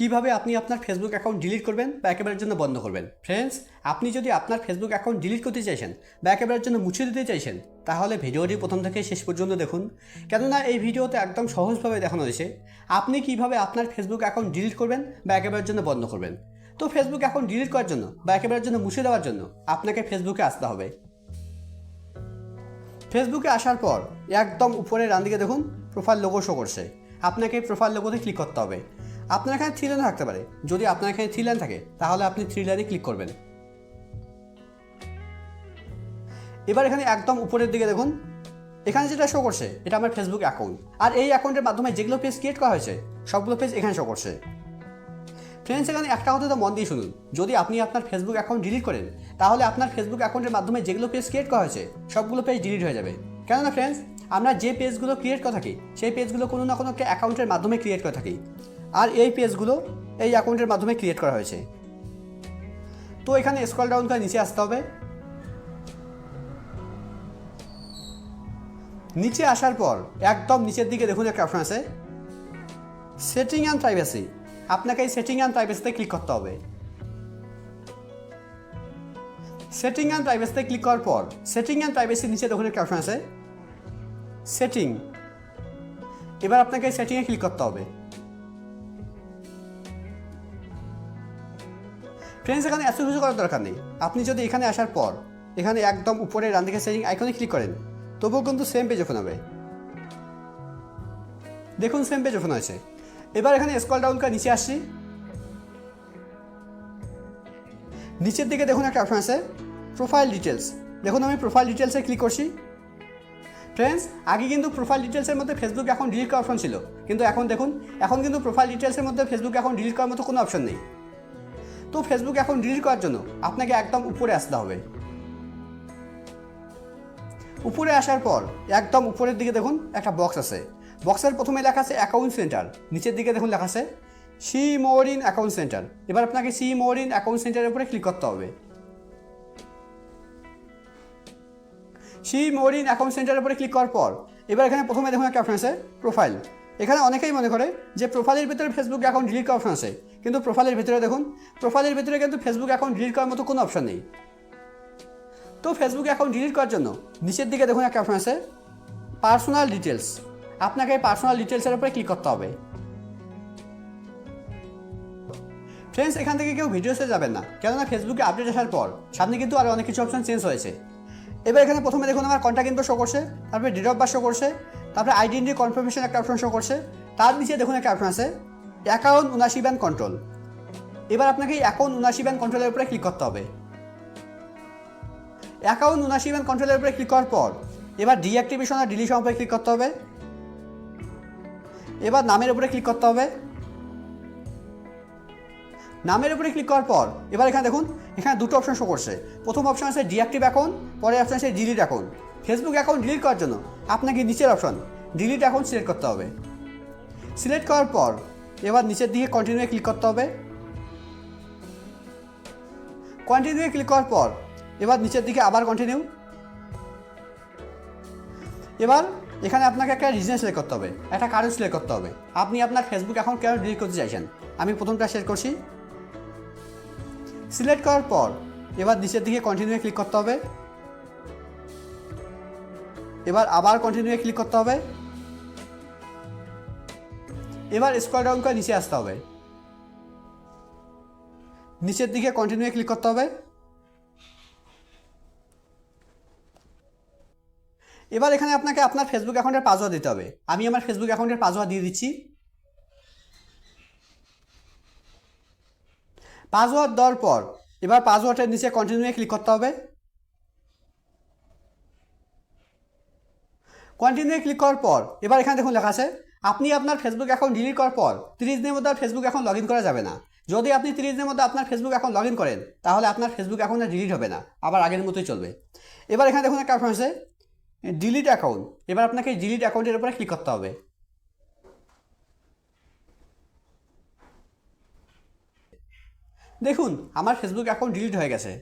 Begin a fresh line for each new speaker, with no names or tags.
কীভাবে আপনি আপনার ফেসবুক অ্যাকাউন্ট ডিলিট করবেন বা একেবারের জন্য বন্ধ করবেন? ফ্রেন্ডস আপনি যদি আপনার ফেসবুক অ্যাকাউন্ট ডিলিট করতে চাইছেন বা একেবারের জন্য মুছে দিতে চাইছেন, তাহলে ভিডিওটি প্রথম থেকে শেষ পর্যন্ত দেখুন। কেননা এই ভিডিওতে একদম সহজভাবে দেখানো হয়েছে, আপনি কীভাবে আপনার ফেসবুক অ্যাকাউন্ট ডিলিট করবেন বা একেবারের জন্য বন্ধ করবেন। তো ফেসবুক অ্যাকাউন্ট ডিলিট করার জন্য বা একেবারের জন্য মুছে দেওয়ার জন্য আপনাকে ফেসবুকে আসতে হবে। ফেসবুকে আসার পর একদম উপরে ডান দিকে দেখুন প্রোফাইল লোগো শো করছে। আপনাকে প্রোফাইল লোগোতে ক্লিক করতে হবে। আপনার এখানে থ্রি লাইন থাকতে পারে। যদি আপনার এখানে থ্রি লাইন থাকে, তাহলে আপনি থ্রি লাইনে ক্লিক করবেন। এবার এখানে একদম উপরের দিকে দেখুন। এখানে যেটা শো করছে, এটা আমার ফেসবুক অ্যাকাউন্ট আর এই অ্যাকাউন্টের মাধ্যমে যেগুলো পেজ ক্রিয়েট করা হয়েছে, সবগুলো পেজ এখানে শো করছে। ফ্রেন্ডস এখানে একটা কথা তো মন দিয়ে শুনুন। যদি আপনি আপনার ফেসবুক অ্যাকাউন্ট ডিলিট করেন, তাহলে আপনার ফেসবুক অ্যাকাউন্টের মাধ্যমে যেগুলো পেজ ক্রিয়েট করা হয়েছে, সবগুলো পেজ ডিলিট হয়ে যাবে। কেননা ফ্রেন্ডস আমরা যে পেজগুলো ক্রিয়েট করে থাকি, সেই পেজগুলো কোনো না কোনো একটা অ্যাকাউন্টের মাধ্যমে ক্রিয়েট করে থাকি। আর এই পেজগুলো এই অ্যাকাউন্টের মাধ্যমে ক্রিয়েট করা হয়েছে। তো এখানে স্ক্রল ডাউন করে নিচে আসতে হবে। নিচে আসার পর একদম নিচের দিকে দেখুন একটা অপশন আছে। সেটিং অ্যান্ড প্রাইভেসি আপনাকে এই সেটিং অ্যান্ড প্রাইভেসিতে ক্লিক করতে হবে। সেটিং অ্যান্ড প্রাইভেসিতে ক্লিক করার পর সেটিং অ্যান্ড প্রাইভেসির নিচে দেখুন একটা অপশন আছে। সেটিং এবার আপনাকে সেটিংয়ে ক্লিক করতে হবে। ফ্রেন্ডস এখানে এত কিছু করার দরকার নেই। আপনি যদি এখানে আসার পর, এখানে একদম উপরে ডান দিকে সেটিং আইকনে ক্লিক করেন, তবুও কিন্তু সেম পেজ ওপেন হবে। দেখুন সেম পেজ ওপেন হয়েছে। এবার এখানে স্কল ডাউন করে নিচে আসছি নিচের দিকে দেখুন একটা অপশন আছে প্রোফাইল ডিটেলস দেখুন, আমি প্রোফাইল ডিটেলসে ক্লিক করছি। ফ্রেন্ডস আগে কিন্তু প্রোফাইল ডিটেলসের মধ্যে ফেসবুক এখন ডিলিট করার অপশন ছিল। কিন্তু এখন দেখুন, এখন কিন্তু প্রোফাইল ডিটেলসের মধ্যে ফেসবুক এখন ডিলিট করার মতো কোনো অপশন নেই। তো ফেসবুক এখন ডিলিট করার জন্য আপনাকে একদম উপরে আসতে হবে। উপরে আসার পর একদম উপরের দিকে দেখুন একটা বক্স আছে। বক্সের প্রথমে লেখা আছে অ্যাকাউন্ট সেন্টার নিচের দিকে দেখুন লেখা আছে সি মোরিন অ্যাকাউন্ট সেন্টার এবার আপনাকে সি মোরিন অ্যাকাউন্ট সেন্টারের উপরে ক্লিক করতে হবে। সি মোরিন অ্যাকাউন্ট সেন্টারের উপরে ক্লিক করার পর এবার এখানে প্রথমে দেখুন একটা অপশন আছে প্রোফাইল এখানে অনেকেই মনে করে যে প্রোফাইলের ভিতরে ফেসবুক অ্যাকাউন্ট ডিলিট করার অপশন আছে। কিন্তু প্রোফাইলের ভিতরে দেখুন প্রোফাইলের ভিতরে কিন্তু ফেসবুক অ্যাকাউন্ট ডিলিট করার মতো কোনো অপশন নেই। তো ফেসবুক অ্যাকাউন্ট ডিলিট করার জন্য নিচের দিকে দেখুন একটা অপশন আছে পার্সোনাল ডিটেলস আপনাকে পার্সোনাল ডিটেলসের উপরে ক্লিক করতে হবে। ফ্রেন্ডস এখান থেকে কেউ ভিডিওসে যাবেন না। কেননা ফেসবুকে আপডেট আসার পর সামনে কিন্তু আরও অনেক কিছু অপশন চেঞ্জ হয়েছে। এবার এখানে প্রথমে দেখুন আমার কন্ট্যাক্ট ইনফো শো করছে, তারপরে ডেট অফ বার্থ শো করছে তারপরে আইডেন্টি কনফার্মেশন একটা অপশন শো করছে। তার নিচে দেখুন একটা অপশন আছে অ্যাকাউন্ট উনাশি ব্যান্ড কন্ট্রোল এবার আপনাকে অ্যাকাউন্ট উনাশি ব্যান্ড কন্ট্রোলের উপরে ক্লিক করতে হবে। অ্যাকাউন্ট উনাশি ব্যান্ড কন্ট্রোলের উপরে ক্লিক করার পর, এবার ডিঅ্যাক্টিভেশন আর ডিলিশন উপরে ক্লিক করতে হবে। এবার নামের উপরে ক্লিক করতে হবে। নামের উপরে ক্লিক করার পর, এবার এখানে দেখুন, এখানে দুটো অপশন শো করছে। প্রথম অপশন আছে ডিঅ্যাক্টিভ অ্যাকাউন্ট পরে অপশন আছে delete account Facebook account delete করার জন্য আপনাকে নিচের অপশন ডিলিট অ্যাকাউন্ট সিলেক্ট করতে হবে। সিলেক্ট করার পর এবার নিচের দিকে কন্টিনিউয়ে ক্লিক করতে হবে। কন্টিনিউয়ে ক্লিক করার পর এবার নিচের দিকে আবার কন্টিনিউ এবার এখানে আপনাকে একটা রিজন সিলেক্ট করতে হবে, একটা কারণ সিলেক্ট করতে হবে। আপনি আপনার ফেসবুক অ্যাকাউন্ট কেন ডিলিট করতে চাইছেন? আমি প্রথমটা শেয়ার করছি। সিলেক্ট করার পর এবার নিচের দিকে কন্টিনিউয়ে ক্লিক করতে হবে। এবার আবার কন্টিনিউয়ে ক্লিক করতে হবে। এবার স্কোয়ার ডাউন করে নিচে আসতে হবে। নিচের দিকে কন্টিনিউয়ে ক্লিক করতে হবে। এবার এখানে আপনাকে আপনার ফেসবুক অ্যাকাউন্টের পাসওয়ার্ড দিতে হবে। আমি আমার ফেসবুক অ্যাকাউন্টের পাসওয়ার্ড দিয়ে দিচ্ছি। পাসওয়ার্ড দেওয়ার পর এবার পাসওয়ার্ডের নিচে কন্টিনিউয়ে ক্লিক করতে হবে। কন্টিনিউয়ে ক্লিক করার পর, এবার এখানে দেখুন লেখা আছে, আপনি আপনার ফেসবুক অ্যাকাউন্ট ডিলিট করার পর তিরিশ দিনের মধ্যে ফেসবুক অ্যাকাউন্ট লগ ইন করা যাবে না। যদি আপনি তিরিশ দিনের মধ্যে আপনার ফেসবুক অ্যাকাউন্ট লগ ইন করেন, তাহলে আপনার ফেসবুক অ্যাকাউন্ট ডিলিট হবে না, আবার আগের মতোই চলবে। এবার এখানে দেখুন একটা অপশন আছে ডিলিট অ্যাকাউন্ট এবার আপনাকে ডিলিট অ্যাকাউন্টের উপরে ক্লিক করতে হবে। দেখুন, আমার ফেসবুক অ্যাকাউন্ট ডিলিট হয়ে গেছে।